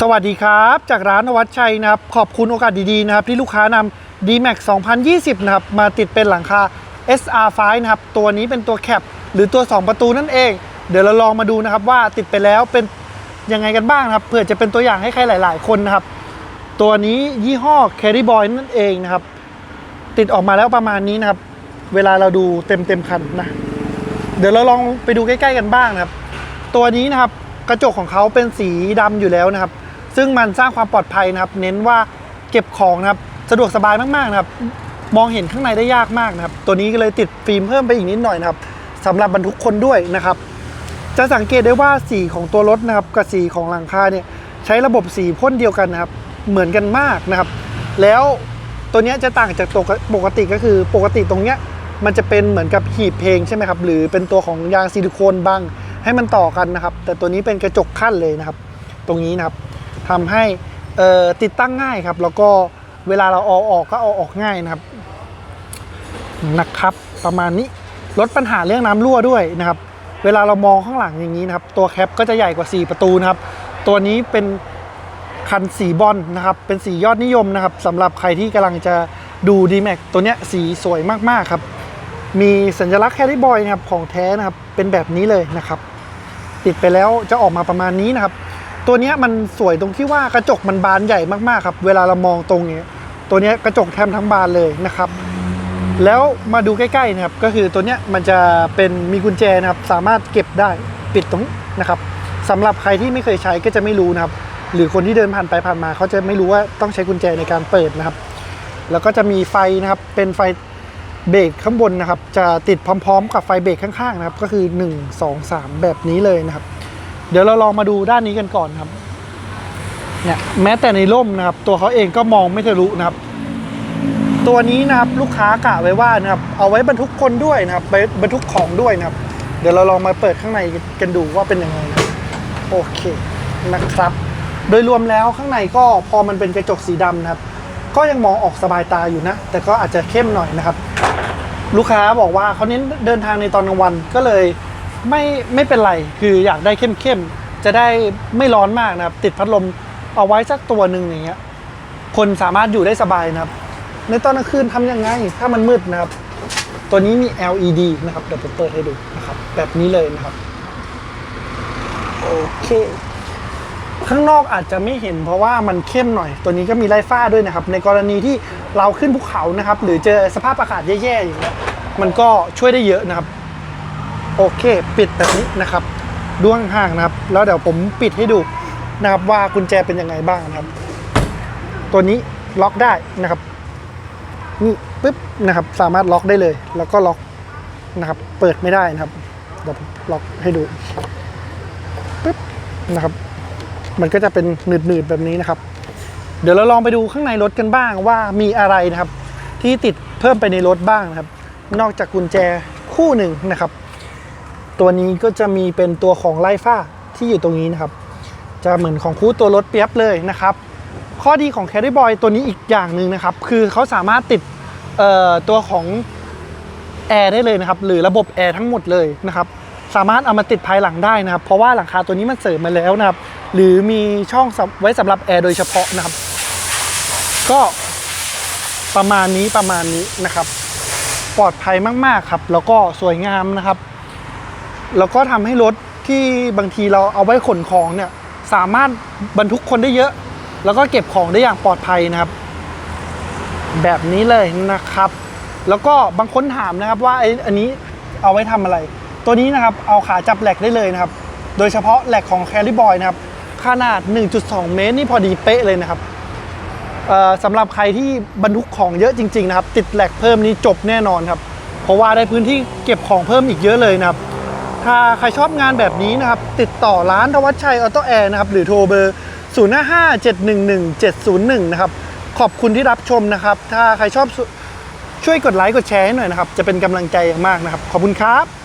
สวัสดีครับ จากร้านนวัดชัยนะครับ ขอบคุณโอกาสดีๆนะครับ ที่ลูกค้านำ D-Max 2020 นะครับ มาติดเป็นหลังคา SR5 นะครับ ตัวนี้เป็นตัวแคปหรือตัว 2 ประตูนั่นเอง เดี๋ยวเราลองมาดูนะครับว่าติดไปแล้วเป็นยังไงกันบ้างนะครับเผื่อจะเป็นตัวอย่างให้ใครหลาย ๆ คนนะครับ ตัวนี้ยี่ห้อ Carry Boy นั่นเองนะครับ ติดออกมาแล้วประมาณนี้นะครับ เวลาเราดูเต็มเต็มๆคันนะ เดี๋ยวเราลองไปดูใกล้ ๆ กันบ้างนะครับ ตัวนี้นะครับกระจกของเขาเป็นสีดำอยู่แล้วนะครับ ซึ่งมันสร้างความปลอดภัยนะครับ เน้นว่าเก็บของนะครับสะดวกสบายมากๆนะครับ มองเห็นข้างในได้ยากมากนะครับ ตัวนี้ก็เลยติดฟิล์มเพิ่มไปอีกนิดหน่อยนะครับสำหรับบรรทุกคนด้วยนะครับ จะสังเกตได้ว่าสีของตัวรถนะครับกับสีของหลังคาเนี่ยใช้ระบบสีพ่นเดียวกันนะครับ เหมือนกันมากนะครับ แล้วตัวนี้จะต่างจากตัวปกติก็คือปกติตรงเนี้ยมันจะเป็นเหมือนกับหีบเพลงใช่ไหมครับ หรือเป็นตัวของยางซิลิโคนบังให้มันต่อกันนะครับ แต่ตัวนี้เป็นกระจกขั้นเลยนะครับ ตรงนี้นะครับ ทำให้ติดตั้งง่ายครับ แล้วก็เวลาเราเอาออกก็เอาออกง่ายนะครับนะครับ ประมาณนี้ลดปัญหาเรื่องน้ำรั่วด้วยนะครับ เวลาเรามองข้างหลังอย่างนี้นะครับ ตัวแคปก็จะใหญ่กว่า 4 ประตูนะครับ ตัวนี้เป็นคันสีบอลนะครับ เป็นสียอดนิยมนะครับสำหรับใครที่กำลังจะดู d m a x ตัวเนี้ยสีสวยมากๆครับ มีสัญลักษณ์แคริบอยนะครับของแท้นะครับ เป็นแบบนี้เลยนะครับ ติดไปแล้วจะออกมาประมาณนี้นะครับ ตัวนี้มันสวยตรงที่ว่ากระจกมันบานใหญ่มากๆครับ เวลาเรามองตรงนี้ ตัวนี้กระจกแทมทั้งบานเลยนะครับ แล้วมาดูใกล้ๆนะครับ ก็คือตัวนี้มันจะเป็นมีกุญแจนะครับ สามารถเก็บได้ปิดตรงนี้นะครับสำหรับใครที่ไม่เคยใช้ก็จะไม่รู้นะครับ หรือคนที่เดินผ่านไปผ่านมาเขาจะไม่รู้ว่าต้องใช้กุญแจในการเปิดนะครับ แล้วก็จะมีไฟนะครับเป็นไฟเบรกข้างบนนะครับ จะติดพร้อม ๆ กับไฟเบรกข้างๆนะครับ ก็คือ 1 2 3 แบบนี้เลยนะครับ เดี๋ยวเราลองมาดูด้านนี้กันก่อนครับ เนี่ยแม้แต่ในร่มนะครับ ตัวเขาเองก็มองไม่ทะลุนะครับ ตัวนี้นะครับลูกค้ากะไว้ว่านะครับ เอาไว้บรรทุกคนด้วยนะครับไปบรรทุกของด้วยนะครับ เดี๋ยวเราลองมาเปิดข้างในกันดูว่าเป็นยังไงนะโอเคนะครับ โดยรวมแล้วข้างในก็พอมันเป็นกระจกสีดำนะครับ ก็ยังมองออกสบายตาอยู่นะ แต่ก็อาจจะเข้มหน่อยนะครับ ลูกค้าบอกว่าเขาเน้นเดินทางในตอนกลางวันก็เลย ไม่ไม่เป็นไรคืออยากได้เข้มๆจะได้ไม่ร้อนมากนะครับ ติดพัดลมเอาไว้สักตัวหนึ่งอย่างเงี้ยคนสามารถอยู่ได้สบายนะครับ ในตอนกลางคืนทำยังไงถ้ามันมืดนะครับ ตัวนี้มี LED นะครับเดี๋ยวผมเปิดให้ดูนะครับ แบบนี้เลยนะครับโอเค ข้างนอกอาจจะไม่เห็นเพราะว่ามันเข้มหน่อย ตัวนี้ก็มีไล่ฟ้าด้วยนะครับ ในกรณีที่เราขึ้นภูเขานะครับ หรือเจอสภาพอากาศแย่ๆอย่างเงี้ยมันก็ช่วยได้เยอะนะครับ โอเค ปิดแบบนี้นะครับด้วงห่างนะครับ แล้วเดี๋ยวผมปิดให้ดูนะครับว่ากุญแจเป็นยังไงบ้างนะครับ ตัวนี้ล็อกได้นะครับนี่ปึ๊บนะครับ สามารถล็อกได้เลย แล้วก็ล็อกนะครับ เปิดไม่ได้นะครับเดี๋ยวผมล็อกให้ดูปึ๊บนะครับ มันก็จะเป็นหนืดๆแบบนี้นะครับ เดี๋ยวเราลองไปดูข้างในรถกันบ้างว่ามีอะไรนะครับ ที่ติดเพิ่มไปในรถบ้างนะครับ นอกจากกุญแจคู่หนึ่งนะครับ ตัวนี้ก็จะมีเป็นตัวของไล่ฟ้าที่อยู่ตรงนี้นะครับ จะเหมือนของคู่ตัวรถเปียบเลยนะครับ ข้อดีของ Carry Boy ตัวนี้อีกอย่างหนึ่งนะครับ คือเขาสามารถติดตัวของแอร์ได้เลยนะครับ หรือระบบแอร์ทั้งหมดเลยนะครับ สามารถเอามาติดภายหลังได้นะครับ เพราะว่าหลังคาตัวนี้มันเสริมมาแล้วนะครับ หรือมีช่องไว้สำหรับแอร์โดยเฉพาะนะครับ ก็ประมาณนี้ประมาณนี้นะครับ ปลอดภัยมาก ๆ ครับ แล้วก็สวยงามนะครับ แล้วก็ทำให้รถที่บางทีเราเอาไว้ขนของเนี่ยสามารถบรรทุกคนได้เยอะ แล้วก็เก็บของได้อย่างปลอดภัยนะครับ แบบนี้เลยนะครับ แล้วก็บางคนถามนะครับว่าไอ้อันนี้เอาไว้ทำอะไร ตัวนี้นะครับเอาขาจับแหลกได้เลยนะครับ โดยเฉพาะแหลกของ Carry Boy นะครับขนาด 1.2 เมตรนี่พอดีเป๊ะเลยนะครับสำหรับใครที่บรรทุกของเยอะจริง ๆ นะครับ ติดแหลกเพิ่มนี่จบแน่นอนครับ เพราะว่าได้พื้นที่เก็บของเพิ่มอีกเยอะเลยนะครับ ถ้าใครชอบงานแบบนี้นะครับ ติดต่อร้านทวัชชัยออโตแอร์นะครับ หรือโทรเบอร์ 055-711-701 นะครับ ขอบคุณที่รับชมนะครับ ถ้าใครชอบช่วยกดไลค์กดแชร์ให้หน่อยนะครับ จะเป็นกำลังใจอย่างมากนะครับ ขอบคุณครับ